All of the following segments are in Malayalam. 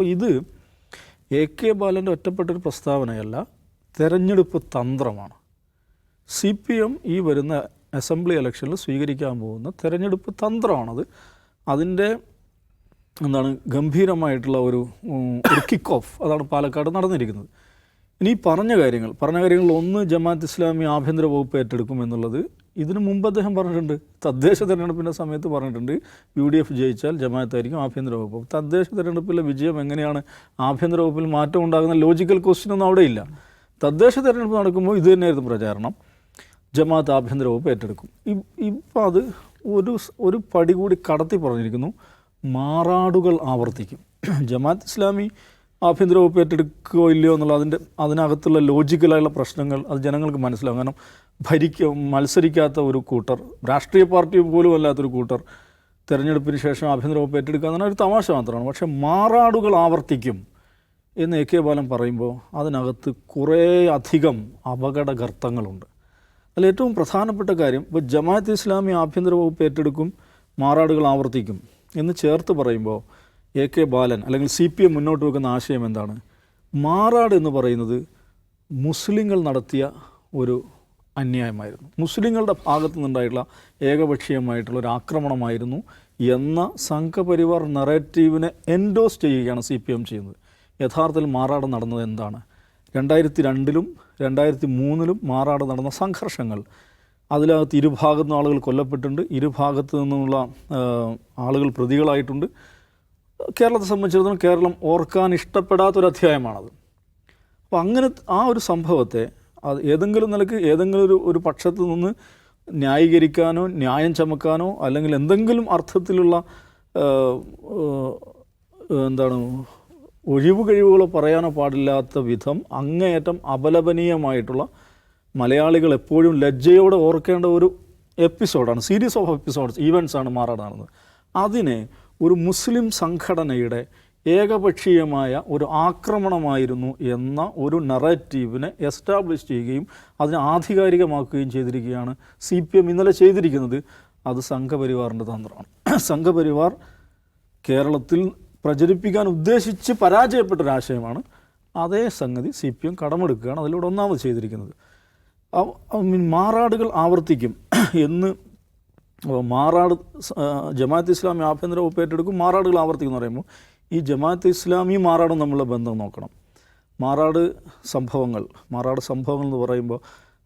അപ്പോൾ ഇത് എ കെ ബാലന്റെ ഒറ്റപ്പെട്ടൊരു പ്രസ്താവനയല്ല തെരഞ്ഞെടുപ്പ് തന്ത്രമാണ്. സി പി എം ഈ വരുന്ന അസംബ്ലി ഇലക്ഷനിൽ സ്വീകരിക്കാൻ പോകുന്ന തെരഞ്ഞെടുപ്പ് തന്ത്രമാണത്. അതിന്റെ എന്താണ് ഗംഭീരമായിട്ടുള്ള ഒരു ഒരു കിക്ക് ഓഫ് അതാണ് പാലക്കാട് നടന്നിരിക്കുന്നത്. ഇനി പറഞ്ഞ കാര്യങ്ങൾ പറഞ്ഞ കാര്യങ്ങളിൽ ഒന്ന് ജമാഅത്ത് ഇസ്ലാമി ആഭ്യന്തര വകുപ്പ് ഏറ്റെടുക്കും എന്നുള്ളത് ഇതിനു മുമ്പ് അദ്ദേഹം പറഞ്ഞിട്ടുണ്ട് തദ്ദേശ തെരഞ്ഞെടുപ്പിന്റെ സമയത്ത് പറഞ്ഞിട്ടുണ്ട് യു ഡി എഫ് ജയിച്ചാൽ ജമാഅത്തായിരിക്കും ആഭ്യന്തര വകുപ്പ്. തദ്ദേശ തെരഞ്ഞെടുപ്പിലെ വിജയം എങ്ങനെയാണ്? ആഭ്യന്തര വകുപ്പിൽ മാറ്റം ഉണ്ടാകുന്ന ലോജിക്കൽ ക്വസ്റ്റ്യൻ ഒന്നും അവിടെ ഇല്ല. തദ്ദേശ തെരഞ്ഞെടുപ്പ് നടക്കുമ്പോൾ ഇത് തന്നെയായിരുന്നു പ്രചാരണം. ജമാഅത്ത് ആഭ്യന്തര വകുപ്പ് ഏറ്റെടുക്കും. ഇപ്പം അത് ഒരു ഒരു പടി കൂടി കടത്തി പറഞ്ഞിരിക്കുന്നു മാറാടുകൾ ആവർത്തിക്കും. ജമാഅത്ത് ഇസ്ലാമി ആഭ്യന്തര വകുപ്പ് ഏറ്റെടുക്കുകയോ ഇല്ലയോ എന്നുള്ള അതിന്റെ അതിനകത്തുള്ള ലോജിക്കലായുള്ള പ്രശ്നങ്ങൾ അത് ജനങ്ങൾക്ക് മനസ്സിലാകും കാരണം ഭരിക്ക മത്സരിക്കാത്ത ഒരു കൂട്ടർ രാഷ്ട്രീയ പാർട്ടി പോലും അല്ലാത്തൊരു കൂട്ടർ തെരഞ്ഞെടുപ്പിന് ശേഷം ആഭ്യന്തര വകുപ്പ് ഏറ്റെടുക്കുക എന്ന് ഒരു തമാശ മാത്രമാണ്. പക്ഷേ മാറാടുകൾ ആവർത്തിക്കും എന്ന് എ കെ ബാലൻ പറയുമ്പോൾ അതിനകത്ത് കുറേ അധികം അപകടകർത്തങ്ങളുണ്ട്. അതിൽ ഏറ്റവും പ്രധാനപ്പെട്ട കാര്യം ഇപ്പോൾ ജമാഅത്ത് ഇസ്ലാമി ആഭ്യന്തര വകുപ്പ് ഏറ്റെടുക്കും മാറാടുകൾ ആവർത്തിക്കും എന്ന് ചേർത്ത് പറയുമ്പോൾ എ കെ ബാലൻ അല്ലെങ്കിൽ സി പി എം മുന്നോട്ട് വെക്കുന്ന ആശയം എന്താണ്? മാറാട് എന്ന് പറയുന്നത് മുസ്ലിങ്ങൾ നടത്തിയ ഒരു അന്യായമായിരുന്നു. മുസ്ലിങ്ങളുടെ ഭാഗത്തു നിന്നുണ്ടായിട്ടുള്ള ഏകപക്ഷീയമായിട്ടുള്ള ഒരു ആക്രമണമായിരുന്നു എന്ന സംഘപരിവാർ നറേറ്റീവിനെ എൻഡോസ് ചെയ്യുകയാണ് സി പി എം ചെയ്യുന്നത്. യഥാർത്ഥത്തിൽ മാറാട് നടന്നത് എന്താണ്? രണ്ടായിരത്തി രണ്ടിലും രണ്ടായിരത്തി മൂന്നിലും മാറാട് നടന്ന സംഘർഷങ്ങൾ. അതിനകത്ത് ഇരുഭാഗത്തു നിന്ന് ആളുകൾ കൊല്ലപ്പെട്ടിട്ടുണ്ട്. ഇരുഭാഗത്തു നിന്നുള്ള ആളുകൾ പ്രതികളായിട്ടുണ്ട്. കേരളത്തെ സംബന്ധിച്ചിടത്തോളം കേരളം ഓർക്കാൻ ഇഷ്ടപ്പെടാത്തൊരു അധ്യായമാണത് അപ്പോൾ അങ്ങനെ ആ ഒരു സംഭവത്തെ അത് ഏതെങ്കിലും നിലയ്ക്ക് ഏതെങ്കിലും ഒരു ഒരു പക്ഷത്ത് നിന്ന് ന്യായീകരിക്കാനോ ന്യായം ചമക്കാനോ അല്ലെങ്കിൽ എന്തെങ്കിലും അർത്ഥത്തിലുള്ള എന്താണ് ഒഴിവ് കഴിവുകളോ പറയാനോ പാടില്ലാത്ത വിധം അങ്ങേയറ്റം അപലപനീയമായിട്ടുള്ള മലയാളികൾ എപ്പോഴും ലജ്ജയോടെ ഓർക്കേണ്ട ഒരു എപ്പിസോഡാണ് സീരീസ് ഓഫ് എപ്പിസോഡ്സ് ഈവൻസ് ആണ് മാറാട് അതിനെ ഒരു മുസ്ലിം സംഘടനയുടെ ഏകപക്ഷീയമായ ഒരു ആക്രമണമായിരുന്നു എന്ന ഒരു നറേറ്റീവിനെ എസ്റ്റാബ്ലിഷ് ചെയ്യുകയും അതിനെ ആധികാരികമാക്കുകയും ചെയ്തിരിക്കുകയാണ് സി പി എം ഇന്നലെ ചെയ്തിരിക്കുന്നത്. അത് സംഘപരിവാറിന്റെ തന്ത്രമാണ്. സംഘപരിവാർ കേരളത്തിൽ പ്രചരിപ്പിക്കാൻ ഉദ്ദേശിച്ച് പരാജയപ്പെട്ട ഒരാശയമാണ് അതേ സംഗതി സി പി എം കടമെടുക്കുകയാണ് അതിലൂടെ ഒന്നാമത് ചെയ്തിരിക്കുന്നത്. മാറാടുകൾ ആവർത്തിക്കും എന്ന് മാറാട് ജമാഅത്ത് ഇസ്ലാമി ആഭ്യന്തര വകുപ്പ് ഏറ്റെടുക്കും. മാറാടുകൾ ആവർത്തിക്കും എന്ന് പറയുമ്പോൾ ഈ ജമാഅത്ത് ഇസ്ലാമി മാറാടും തമ്മിലുള്ള ബന്ധം നോക്കണം. മാറാട് സംഭവങ്ങൾ മാറാട് സംഭവങ്ങൾ എന്ന് പറയുമ്പോൾ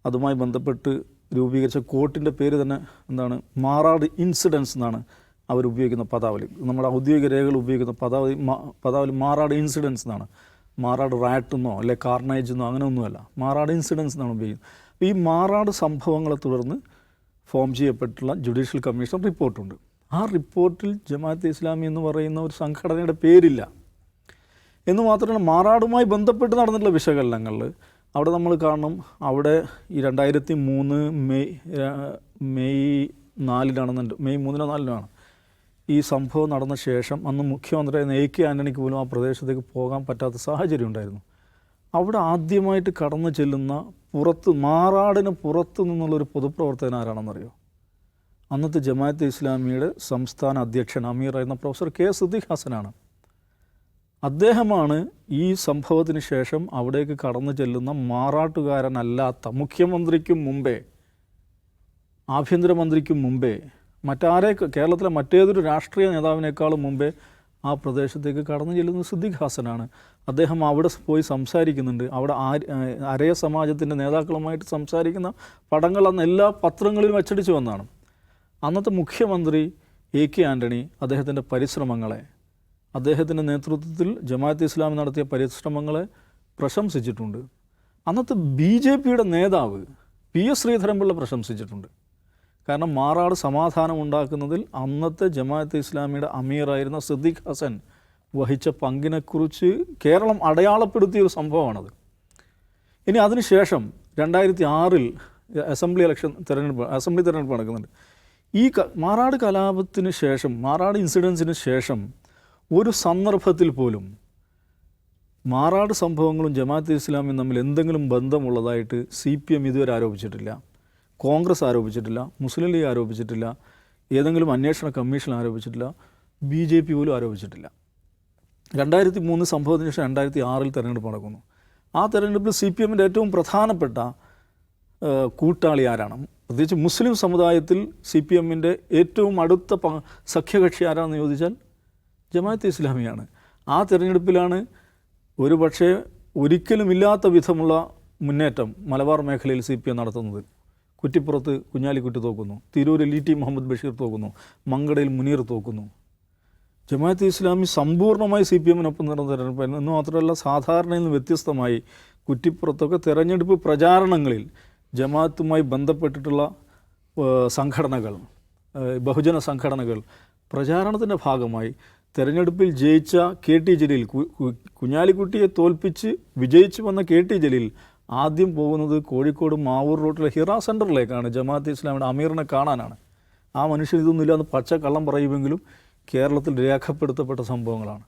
അതുമായി ബന്ധപ്പെട്ട് രൂപീകരിച്ച കോർട്ടിന്റെ പേര് തന്നെ എന്താണ്? മാറാട് ഇൻസിഡൻസ് എന്നാണ് അവർ ഉപയോഗിക്കുന്ന പദാവലി. നമ്മുടെ ഔദ്യോഗിക രേഖകൾ ഉപയോഗിക്കുന്ന പദാവലി പദാവലി മാറാട് ഇൻസിഡൻസ് എന്നാണ്. മാറാട് റാറ്റ് എന്നോ അല്ലെ കാർണേജ് എന്നോ അങ്ങനെ ഒന്നുമല്ല മാറാട് ഇൻസിഡൻസ് എന്നാണ് ഉപയോഗിക്കുന്നത്. ഈ മാറാട് സംഭവങ്ങളെ തുടർന്ന് ഫോം ചെയ്യപ്പെട്ടുള്ള ജുഡീഷ്യൽ കമ്മീഷൻ റിപ്പോർട്ടുണ്ട്. ആ റിപ്പോർട്ടിൽ ജമാഅത്തെ ഇസ്ലാമി എന്ന് പറയുന്ന ഒരു സംഘടനയുടെ പേരില്ല. എന്ന് മാത്രമല്ല മാറാടുമായി ബന്ധപ്പെട്ട് നടന്നിട്ടുള്ള വിശകലനങ്ങളിൽ അവിടെ നമ്മൾ കാണണം അവിടെ ഈ രണ്ടായിരത്തി മൂന്ന് മെയ് മെയ് നാലിനാണെന്നുണ്ട് മെയ് മൂന്നിനോ നാലിനാണ് ഈ സംഭവം നടന്ന ശേഷം അന്ന് മുഖ്യമന്ത്രി എ കെ ആന്റണിക്ക് പോലും ആ പ്രദേശത്തേക്ക് പോകാൻ പറ്റാത്ത സാഹചര്യം ഉണ്ടായിരുന്നു. അവിടെ ആദ്യമായിട്ട് കടന്നു ചെല്ലുന്ന പുറത്ത് മാറാടിന് പുറത്തു നിന്നുള്ളൊരു പൊതുപ്രവർത്തകൻ ആരാണെന്നറിയോ? അന്നത്തെ ജമാഅത്തെ ഇസ്ലാമിയുടെ സംസ്ഥാന അധ്യക്ഷൻ അമീർ എന്ന പ്രൊഫസർ കെ സിദ്ദീഖ് ഹസനാണ്. അദ്ദേഹമാണ് ഈ സംഭവത്തിന് ശേഷം അവിടേക്ക് കടന്നു ചെല്ലുന്ന മാറാട്ടുകാരനല്ലാത്ത മുഖ്യമന്ത്രിക്കും മുമ്പേ ആഭ്യന്തരമന്ത്രിക്കും മുമ്പേ മറ്റാരെ കേരളത്തിലെ മറ്റേതൊരു രാഷ്ട്രീയ നേതാവിനേക്കാളും മുമ്പേ ആ പ്രദേശത്തേക്ക് കടന്നു ചെല്ലുന്നത് സിദ്ദിഖ് ഹാസനാണ്. അദ്ദേഹം അവിടെ പോയി സംസാരിക്കുന്നുണ്ട്. അവിടെ അരയ സമാജത്തിന്റെ നേതാക്കളുമായിട്ട് സംസാരിക്കുന്ന പടങ്ങൾ അന്ന് എല്ലാ പത്രങ്ങളിലും അച്ചടിച്ചു വന്നതാണ്. അന്നത്തെ മുഖ്യമന്ത്രി എ കെ ആന്റണി അദ്ദേഹത്തിന്റെ പരിശ്രമങ്ങളെ അദ്ദേഹത്തിന്റെ നേതൃത്വത്തിൽ ജമാഅത്ത് ഇസ്ലാമി നടത്തിയ പരിശ്രമങ്ങളെ പ്രശംസിച്ചിട്ടുണ്ട്. അന്നത്തെ ബി ജെ പിയുടെ നേതാവ് പി എസ് ശ്രീധരൻപിള്ള പ്രശംസിച്ചിട്ടുണ്ട്. കാരണം മാറാട് സമാധാനം ഉണ്ടാക്കുന്നതിൽ അന്നത്തെ ജമാഅത്ത് ഇസ്ലാമിയുടെ അമീറായിരുന്ന സിദ്ദീഖ് ഹസൻ വഹിച്ച പങ്കിനെക്കുറിച്ച് കേരളം അടയാളപ്പെടുത്തിയ ഒരു സംഭവമാണത്. ഇനി അതിനുശേഷം രണ്ടായിരത്തി ആറിൽ അസംബ്ലി ഇലക്ഷൻ തിരഞ്ഞെടുപ്പ് അസംബ്ലി തിരഞ്ഞെടുപ്പ് നടക്കുന്നുണ്ട്. ഈ മാറാട് കലാപത്തിന് ശേഷം മാറാട് ഇൻസിഡൻസിന് ശേഷം ഒരു സന്ദർഭത്തിൽ പോലും മാറാട് സംഭവങ്ങളും ജമാഅത്ത് ഇസ്ലാമിയും തമ്മിൽ എന്തെങ്കിലും ബന്ധമുള്ളതായിട്ട് സി പി എം ഇതുവരെ ആരോപിച്ചിട്ടില്ല. കോൺഗ്രസ് ആരോപിച്ചിട്ടില്ല. മുസ്ലിം ലീഗ് ആരോപിച്ചിട്ടില്ല. ഏതെങ്കിലും അന്വേഷണ കമ്മീഷൻ ആരോപിച്ചിട്ടില്ല. ബി ജെ പി പോലും ആരോപിച്ചിട്ടില്ല. രണ്ടായിരത്തി മൂന്ന് സംഭവത്തിന് ശേഷം രണ്ടായിരത്തി ആറിൽ തെരഞ്ഞെടുപ്പ് നടക്കുന്നു. ആ തെരഞ്ഞെടുപ്പിൽ സി പി എമ്മിന്റെ ഏറ്റവും പ്രധാനപ്പെട്ട കൂട്ടാളി ആരാണ്? പ്രത്യേകിച്ച് മുസ്ലിം സമുദായത്തിൽ സി പി എമ്മിന്റെ ഏറ്റവും അടുത്ത പ സഖ്യകക്ഷി ആരാണെന്ന് ചോദിച്ചാൽ ജമാഅത്ത് ഇസ്ലാമിയാണ്. ആ തിരഞ്ഞെടുപ്പിലാണ് ഒരു പക്ഷേ ഒരിക്കലും ഇല്ലാത്ത വിധമുള്ള മുന്നേറ്റം മലബാർ മേഖലയിൽ സി പി എം നടത്തുന്നത്. കുറ്റിപ്പുറത്ത് കുഞ്ഞാലിക്കുട്ടി തോക്കുന്നു തിരൂരിൽ ഇ ടി മുഹമ്മദ് ബഷീർ തോക്കുന്നു മങ്കടയിൽ മുനീർ തോക്കുന്നു. ജമാഅത്ത് ഇസ്ലാമി സമ്പൂർണമായി സി പി എമ്മിനൊപ്പം നടന്ന തിരഞ്ഞെടുപ്പായിരുന്നു എന്ന് മാത്രമല്ല സാധാരണയിൽ നിന്ന് വ്യത്യസ്തമായി കുറ്റിപ്പുറത്തൊക്കെ തിരഞ്ഞെടുപ്പ് പ്രചാരണങ്ങളിൽ ജമാഅത്തുമായി ബന്ധപ്പെട്ടിട്ടുള്ള സംഘടനകൾ ബഹുജന സംഘടനകൾ പ്രചാരണത്തിന്റെ ഭാഗമായി തെരഞ്ഞെടുപ്പിൽ ജയിച്ച കെ ടി ജലീൽ കുഞ്ഞാലിക്കുട്ടിയെ തോൽപ്പിച്ച് വിജയിച്ചു വന്ന കെ ടി ജലീൽ ആദ്യം പോകുന്നത് കോഴിക്കോട് മാവൂർ റോട്ടിലെ ഹിറ സെന്ററിലേക്കാണ് ജമാഅത്തെ ഇസ്ലാമിയുടെ അമീറിനെ കാണാനാണ്. ആ മനുഷ്യൻ ഇതൊന്നുമില്ല എന്ന് പച്ച കള്ളം പറയുമെങ്കിലും കേരളത്തിൽ രേഖപ്പെടുത്തപ്പെട്ട സംഭവങ്ങളാണ്.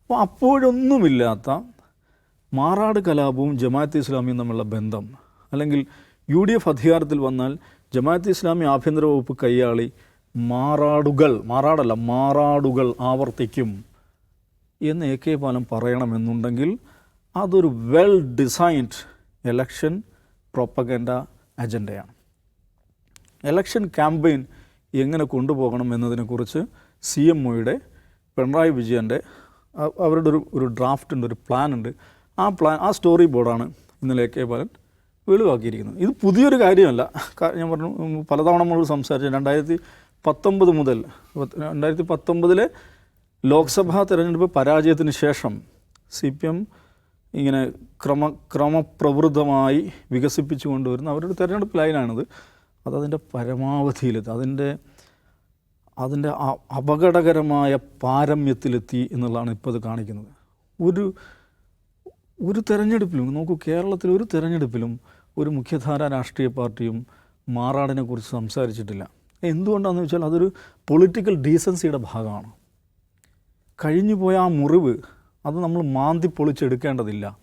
അപ്പോൾ അപ്പോഴൊന്നുമില്ലാത്ത മാറാട് കലാപവും ജമാഅത്തെ ഇസ്ലാമിയും തമ്മിലുള്ള ബന്ധം അല്ലെങ്കിൽ യു ഡി എഫ് അധികാരത്തിൽ വന്നാൽ ജമാഅത്ത് ഇസ്ലാമി ആഭ്യന്തര വകുപ്പ് കൈയാളി മാറാടുകൾ മാറാടല്ല മാറാടുകൾ ആവർത്തിക്കും എന്ന് എ കെ ബാലൻ പറയണമെന്നുണ്ടെങ്കിൽ അതൊരു വെൽ ഡിസൈൻഡ് എലക്ഷൻ പ്രൊപ്പഗൻഡ അജണ്ടയാണ് എലക്ഷൻ ക്യാമ്പയിൻ എങ്ങനെ കൊണ്ടുപോകണം എന്നതിനെക്കുറിച്ച് സി എം ഒയുടെ പിണറായി വിജയന്റെ അവരുടെ ഒരു ഒരു ഡ്രാഫ്റ്റ് ഉണ്ട് ഒരു പ്ലാൻ ഉണ്ട്. ആ പ്ലാൻ ആ സ്റ്റോറി ബോർഡാണ് ഇന്നലെ എ കെ ബാലൻ വെളിവാക്കിയിരിക്കുന്നത് ഇത് പുതിയൊരു കാര്യമല്ല. ഞാൻ പറഞ്ഞു പലതവണ നമ്മൾ സംസാരിച്ചു. രണ്ടായിരത്തി പത്തൊമ്പത് മുതൽ രണ്ടായിരത്തി പത്തൊമ്പതിലെ ലോക്സഭാ തെരഞ്ഞെടുപ്പ് പരാജയത്തിന് ശേഷം സി പി എം ഇങ്ങനെ ക്രമ ക്രമപ്രവൃദ്ധമായി വികസിപ്പിച്ചു കൊണ്ടുവരുന്ന അവരുടെ തെരഞ്ഞെടുപ്പ് ലൈനാണിത്. അതതിന്റെ പരമാവധിയിലെത്തി അതിന്റെ അതിന്റെ അപകടകരമായ പാരമ്യത്തിലെത്തി എന്നുള്ളതാണ് ഇപ്പോൾ ഇത് കാണിക്കുന്നത്. ഒരു ഒരു തെരഞ്ഞെടുപ്പിലും നോക്കൂ കേരളത്തിൽ ഒരു തെരഞ്ഞെടുപ്പിലും ഒരു മുഖ്യധാര രാഷ്ട്രീയ പാർട്ടിയും മാറാടിനെ കുറിച്ച് സംസാരിച്ചിട്ടില്ല. എന്തുകൊണ്ടാണെന്ന് വെച്ചാൽ അതൊരു പൊളിറ്റിക്കൽ ഡീസൻസിയുടെ ഭാഗമാണ്. കഴിഞ്ഞു പോയ ആ മുറിവ് അത് നമ്മൾ മാന്തി പൊളിച്ചെടുക്കേണ്ടതില്ല.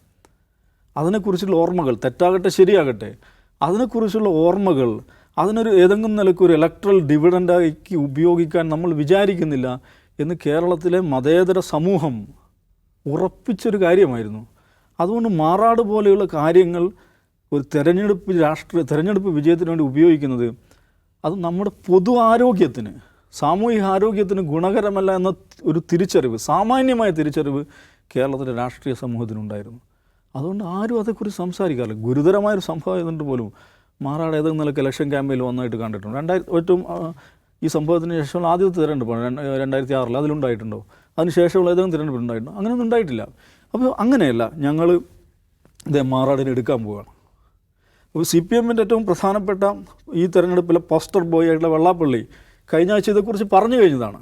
അതിനെക്കുറിച്ചുള്ള ഓർമ്മകൾ തെറ്റാകട്ടെ ശരിയാകട്ടെ അതിനെക്കുറിച്ചുള്ള ഓർമ്മകൾ അതിനൊരു ഏതെങ്കിലും നിലയ്ക്ക് ഒരു ഇലക്ട്രൽ ഡിവിഡന്റാക്കി ഉപയോഗിക്കാൻ നമ്മൾ വിചാരിക്കുന്നില്ല എന്ന് കേരളത്തിലെ മതേതര സമൂഹം ഉറപ്പിച്ചൊരു കാര്യമായിരുന്നു. അതുകൊണ്ട് മാറാട് പോലെയുള്ള കാര്യങ്ങൾ ഒരു തെരഞ്ഞെടുപ്പ് രാഷ്ട്രീയ തെരഞ്ഞെടുപ്പ് വിജയത്തിന് വേണ്ടി ഉപയോഗിക്കുന്നത് അത് നമ്മുടെ പൊതു ആരോഗ്യത്തിന് സാമൂഹിക ആരോഗ്യത്തിന് ഗുണകരമല്ല എന്ന ഒരു തിരിച്ചറിവ് സാമാന്യമായ തിരിച്ചറിവ് കേരളത്തിലെ രാഷ്ട്രീയ സമൂഹത്തിനുണ്ടായിരുന്നു. അതുകൊണ്ട് ആരും അതേക്കുറിച്ച് സംസാരിക്കാറില്ല. ഗുരുതരമായൊരു സംഭവം ആയതുകൊണ്ട് പോലും മാറാട് ഏതെങ്കിലും നിലയ്ക്ക് ഇലക്ഷൻ ക്യാമ്പയിൽ വന്നായിട്ട് കണ്ടിട്ടുണ്ട്. രണ്ടായിരത്തി ഏറ്റവും ഈ സംഭവത്തിന് ശേഷമുള്ള ആദ്യത്തെ തിരഞ്ഞെടുപ്പാണ് രണ്ട് രണ്ടായിരത്തി ആറിൽ അതിലുണ്ടായിട്ടുണ്ടോ? അതിന് ശേഷമുള്ള ഏതെങ്കിലും തിരഞ്ഞെടുപ്പ് ഉണ്ടായിട്ടുണ്ടോ? അങ്ങനെയൊന്നും ഉണ്ടായിട്ടില്ല. അപ്പോൾ അങ്ങനെയല്ല ഞങ്ങൾ ഇതേ മാറാടിനെ എടുക്കാൻ പോവുകയാണ് അപ്പോൾ സി പി എമ്മിന്റെ ഏറ്റവും പ്രധാനപ്പെട്ട ഈ തെരഞ്ഞെടുപ്പിലെ പോസ്റ്റർ ബോയ് ആയിട്ടുള്ള വെള്ളാപ്പള്ളി കഴിഞ്ഞ ആഴ്ച ഇതേക്കുറിച്ച് പറഞ്ഞു കഴിഞ്ഞതാണ്.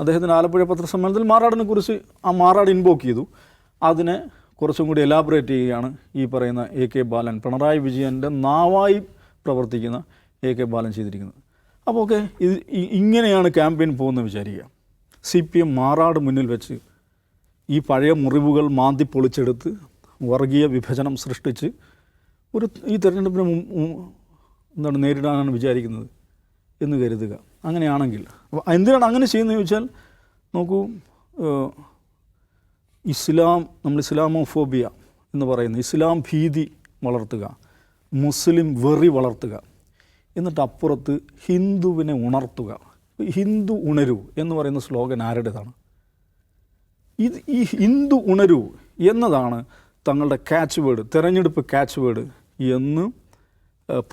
അദ്ദേഹത്തിന് ആലപ്പുഴ പത്രസമ്മേളനത്തിൽ മാറാടിനെ കുറിച്ച് ആ മാറാട് ഇൻവോക്ക് ചെയ്തു. അതിനെ കുറച്ചും കൂടി എലാബറേറ്റ് ചെയ്യുകയാണ് ഈ പറയുന്ന എ കെ ബാലൻ പിണറായി വിജയന്റെ നാവായി പ്രവർത്തിക്കുന്ന എ കെ ബാലൻ ചെയ്തിരിക്കുന്നത്. അപ്പോൾ ഓക്കെ ഇത് ഇങ്ങനെയാണ് ക്യാമ്പയിൻ പോകുന്നത് വിചാരിക്കുക. സി പി എം മാറാട് മുന്നിൽ വെച്ച് ഈ പഴയ മുറിവുകൾ മാന്തി പൊളിച്ചെടുത്ത് വർഗീയ വിഭജനം സൃഷ്ടിച്ച് ഒരു ഈ തെരഞ്ഞെടുപ്പിന് എന്താണ് നേരിടാനാണ് വിചാരിക്കുന്നത് എന്ന് കരുതുക. അങ്ങനെയാണെങ്കിൽ എന്തിനാണ് അങ്ങനെ ചെയ്യുന്നത് ചോദിച്ചാൽ നോക്കൂ ഇസ്ലാം നമ്മൾ ഇസ്ലാമോഫോബിയ എന്ന് പറയുന്ന ഇസ്ലാം ഭീതി വളർത്തുക മുസ്ലിം വെറി വളർത്തുക എന്നിട്ട് അപ്പുറത്ത് ഹിന്ദുവിനെ ഉണർത്തുക. ഹിന്ദു ഉണരൂ എന്ന് പറയുന്ന സ്ലോഗൻ ആരുടേതാണ്? ഇത് ഈ ഹിന്ദു ഉണരൂ എന്നതാണ് തങ്ങളുടെ ക്യാച്ച് വേർഡ് തെരഞ്ഞെടുപ്പ് ക്യാച്ച് വേർഡ് എന്ന്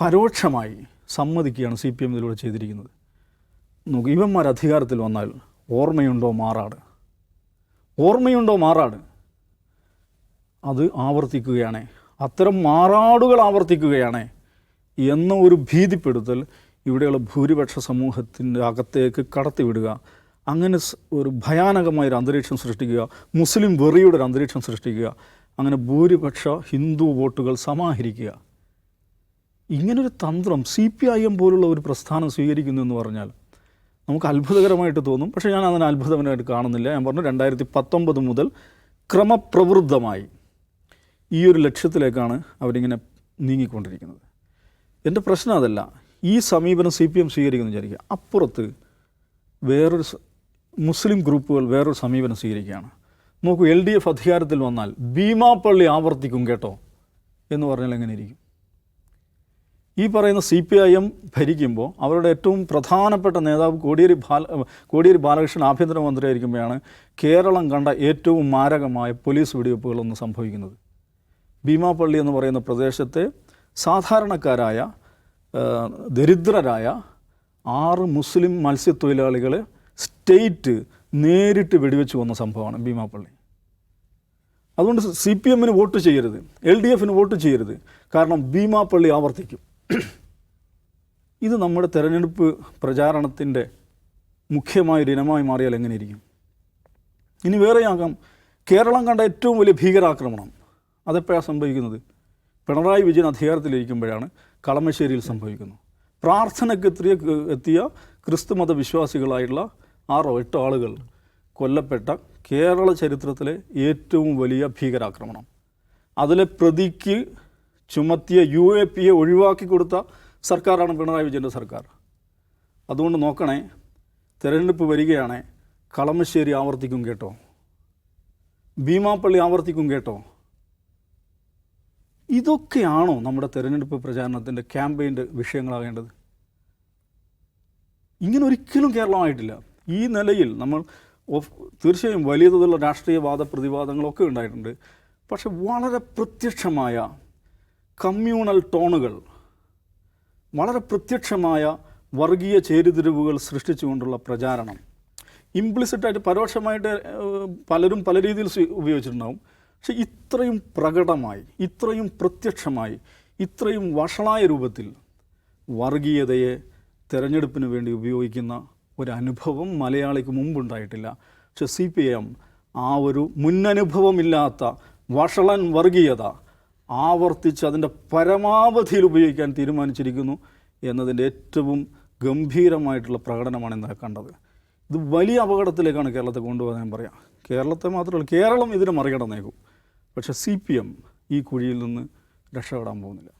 പരോക്ഷമായി സമ്മതിക്കുകയാണ് സി പി എം ഇതിലൂടെ ചെയ്തിരിക്കുന്നത്. നോക്കൂ ഇവന്മാർ അധികാരത്തിൽ വന്നാൽ ഓർമ്മയുണ്ടോ മാറാട്? ഓർമ്മയുണ്ടോ മാറാട്? അത് ആവർത്തിക്കുകയാണ്. അത്തരം മാറാടുകൾ ആവർത്തിക്കുകയാണ് എന്ന ഒരു ഭീതിപ്പെടുത്തൽ ഇവിടെയുള്ള ഭൂരിപക്ഷ സമൂഹത്തിന്റെ അകത്തേക്ക് കടത്തിവിടുക അങ്ങനെ ഒരു ഭയാനകമായ ഒരു അന്തരീക്ഷം സൃഷ്ടിക്കുക മുസ്ലിം വെറിയുടെ ഒരു അന്തരീക്ഷം സൃഷ്ടിക്കുക അങ്ങനെ ഭൂരിപക്ഷ ഹിന്ദു വോട്ടുകൾ സമാഹരിക്കുക. ഇങ്ങനൊരു തന്ത്രം സി പി ഐ എം പോലുള്ള ഒരു പ്രസ്ഥാനം സ്വീകരിക്കുന്നു എന്ന് പറഞ്ഞാൽ നമുക്ക് അത്ഭുതകരമായിട്ട് തോന്നും. പക്ഷേ ഞാൻ അതിനെ അത്ഭുതകരമായിട്ട് കാണുന്നില്ല. ഞാൻ പറഞ്ഞു രണ്ടായിരത്തി പത്തൊമ്പത് മുതൽ ക്രമപ്രവൃദ്ധമായി ഈ ഒരു ലക്ഷ്യത്തിലേക്കാണ് അവരിങ്ങനെ നീങ്ങിക്കൊണ്ടിരിക്കുന്നത്. എന്റെ പ്രശ്നം അതല്ല. ഈ സമീപനം സി പി എം സ്വീകരിക്കുന്നു വിചാരിക്കുക. അപ്പുറത്ത് വേറൊരു മുസ്ലിം ഗ്രൂപ്പുകൾ വേറൊരു സമീപനം സ്വീകരിക്കുകയാണ്. നോക്കൂ എൽ ഡി എഫ് അധികാരത്തിൽ വന്നാൽ ഭീമാപ്പള്ളി ആവർത്തിക്കും കേട്ടോ എന്ന് പറഞ്ഞാൽ എങ്ങനെ ഇരിക്കും? ഈ പറയുന്ന സി പി ഐ എം ഭരിക്കുമ്പോൾ അവരുടെ ഏറ്റവും പ്രധാനപ്പെട്ട നേതാവ് കോടിയേരി ബാല കോടിയേരി ബാലകൃഷ്ണൻ ആഭ്യന്തരമന്ത്രിയായിരിക്കുമ്പോഴാണ് കേരളം കണ്ട ഏറ്റവും മാരകമായ പോലീസ് വെടിവെപ്പുകളൊന്നും സംഭവിക്കുന്നത്. ഭീമാപ്പള്ളി എന്ന് പറയുന്ന പ്രദേശത്തെ സാധാരണക്കാരായ ദരിദ്രരായ ആറ് മുസ്ലിം മത്സ്യത്തൊഴിലാളികളെ സ്റ്റേറ്റ് നേരിട്ട് വെടിവെച്ച് വന്ന സംഭവമാണ് ഭീമാപ്പള്ളി അതുകൊണ്ട് സി പി എമ്മിന് വോട്ട് ചെയ്യരുത് എൽ ഡി എഫിന് വോട്ട് ചെയ്യരുത്. കാരണം ഭീമാപ്പള്ളി ആവർത്തിക്കും. ഇത് നമ്മുടെ തെരഞ്ഞെടുപ്പ് പ്രചാരണത്തിന്റെ മുഖ്യമായൊരു ഇനമായി മാറിയാൽ എങ്ങനെയിരിക്കും? ഇനി വേറെയാകാം കേരളം കണ്ട ഏറ്റവും വലിയ ഭീകരാക്രമണം. അതെപ്പോഴാണ് സംഭവിക്കുന്നത്? പിണറായി വിജയൻ അധികാരത്തിലിരിക്കുമ്പോഴാണ് കളമശ്ശേരിയിൽ സംഭവിക്കുന്നത്. പ്രാർത്ഥനയ്ക്കെത്തിയ എത്തിയ ക്രിസ്തുമത വിശ്വാസികളായിട്ടുള്ള ആറോ എട്ടോ ആളുകൾ കൊല്ലപ്പെട്ട കേരള ചരിത്രത്തിലെ ഏറ്റവും വലിയ ഭീകരാക്രമണം. അതിലെ പ്രതിക്ക് ചുമത്തിയ യു എ പിയെ ഒഴിവാക്കി കൊടുത്ത സർക്കാരാണ് പിണറായി വിജയന്റെ സർക്കാർ. അതുകൊണ്ട് നോക്കണേ തിരഞ്ഞെടുപ്പ് വരികയാണേ കളമശ്ശേരി ആവർത്തിക്കും കേട്ടോ. ഭീമാപ്പള്ളി ആവർത്തിക്കും കേട്ടോ. ഇതൊക്കെയാണോ നമ്മുടെ തിരഞ്ഞെടുപ്പ് പ്രചാരണത്തിന്റെ ക്യാമ്പയിന്റെ വിഷയങ്ങളാകേണ്ടത്? ഇങ്ങനെ ഒരിക്കലും കേരളമായിട്ടില്ല. ഈ നിലയിൽ നമ്മൾ തീർച്ചയായും വലിയ തോതിലുള്ള രാഷ്ട്രീയവാദ പ്രതിവാദങ്ങളൊക്കെ ഉണ്ടായിട്ടുണ്ട്. പക്ഷെ വളരെ പ്രത്യക്ഷമായ കമ്മ്യൂണൽ ടോണുകൾ വളരെ പ്രത്യക്ഷമായ വർഗീയ ചേരിതിരിവുകൾ സൃഷ്ടിച്ചുകൊണ്ടുള്ള പ്രചാരണം. ഇംപ്ലിസിറ്റായിട്ട് പരോക്ഷമായിട്ട് പലരും പല രീതിയിൽ ഉപയോഗിച്ചിട്ടുണ്ടാവും. പക്ഷെ ഇത്രയും പ്രകടമായി ഇത്രയും പ്രത്യക്ഷമായി ഇത്രയും വഷളായ രൂപത്തിൽ വർഗീയതയെ തിരഞ്ഞെടുപ്പിന് വേണ്ടി ഉപയോഗിക്കുന്ന ഒരു അനുഭവം മലയാളിക്ക് മുമ്പുണ്ടായിട്ടില്ല. പക്ഷെ സി പി എം ആ ഒരു മുന്നനുഭവമില്ലാത്ത വഷളൻ വർഗീയത ആവർത്തിച്ച് അതിന്റെ പരമാവധിയിൽ ഉപയോഗിക്കാൻ തീരുമാനിച്ചിരിക്കുന്നു എന്നതിന്റെ ഏറ്റവും ഗംഭീരമായിട്ടുള്ള പ്രകടനമാണ് ഇന്നലെ കണ്ടത്. ഇത് വലിയ അപകടത്തിലേക്കാണ് കേരളത്തെ കൊണ്ടുപോകാൻ ഞാൻ പറയാം. കേരളത്തെ മാത്രമല്ല കേരളം ഇതിനെ മറികടന്നേക്കും. പക്ഷേ സി പി എം ഈ കുഴിയിൽ നിന്ന് രക്ഷപ്പെടാൻ പോകുന്നില്ല.